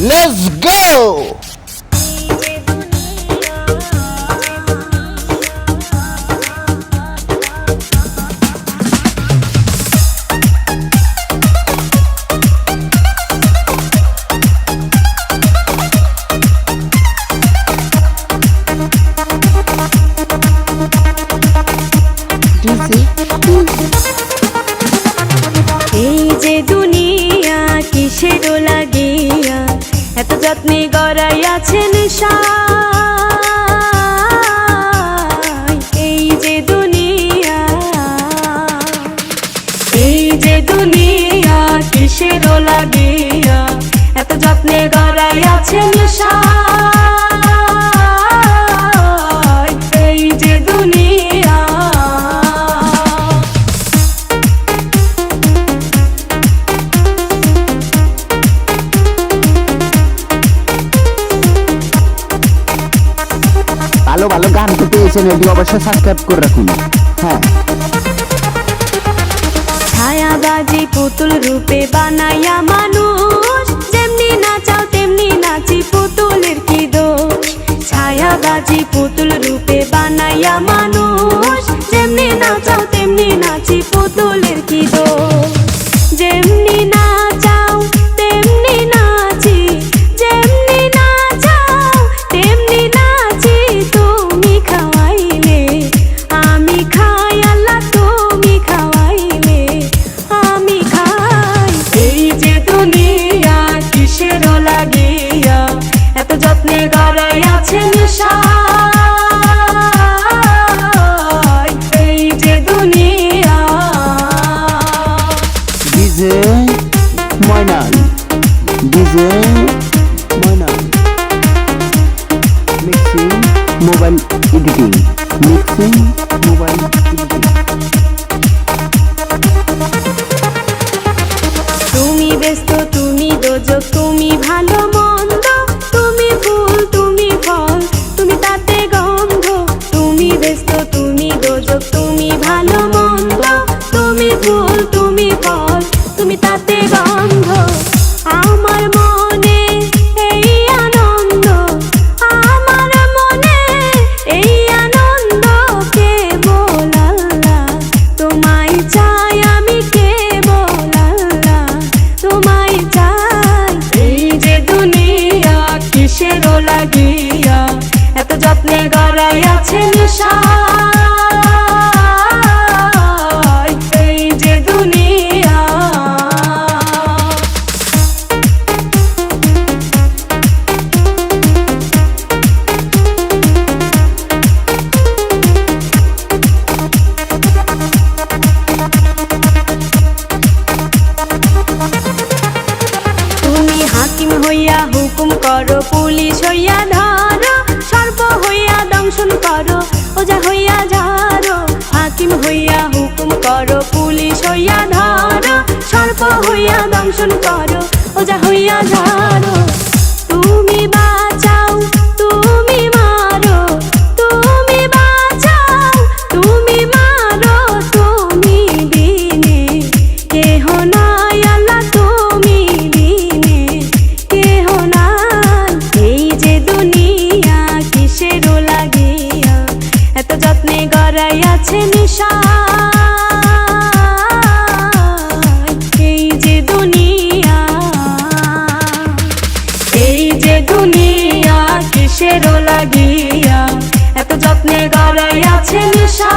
Let's go! যত্নে গড়াইয়াছে সাই। এই যে দুনিয়া, এই যে দুনিয়া কিসের লাগিয়া এত যত্নে গড়াইয়াছেন সাই। এটি অবশ্যই সাবস্ক্রাইব করে রাখুন। হ্যাঁ। ছায়াবাজি পুতুল রূপে বানাইয়া মানুষ, যেমনি নাচাও, তেমনি নাচি পুতুলের কি দোষ? ছায়াবাজি পুতুল রূপে বানাইয়া মানুষ, যেমনি নাচাও, তেমনি নাচি পুতুলের কি দোষ? যেমনি নাচাও গড়াই আছে। এই যে দুনিয়া। DJ Moynal DJ Moynal mixing mobile editing mixing mobile editing. তুমি ব্যস্ত তুমি দোজক তুমি ভালো ব্যস্ত তুমি দোজক তুমি পুলিশ হইয়া ধরো, সর্প হইয়া দংশন করো, ওজা হইয়া ঝাড়ো, হাকিম হইয়া হুকুম করো পুলিশ হইয়া ধরো, সর্প হইয়া দংশন করো, ওজা হইয়া ঝাড়ো। গড়াই আছে নিশা এই যে দুনিয়া, এই যে দুনিয়া কিসের লাগিয়া এত যত্নে গড়াই আছে নিশা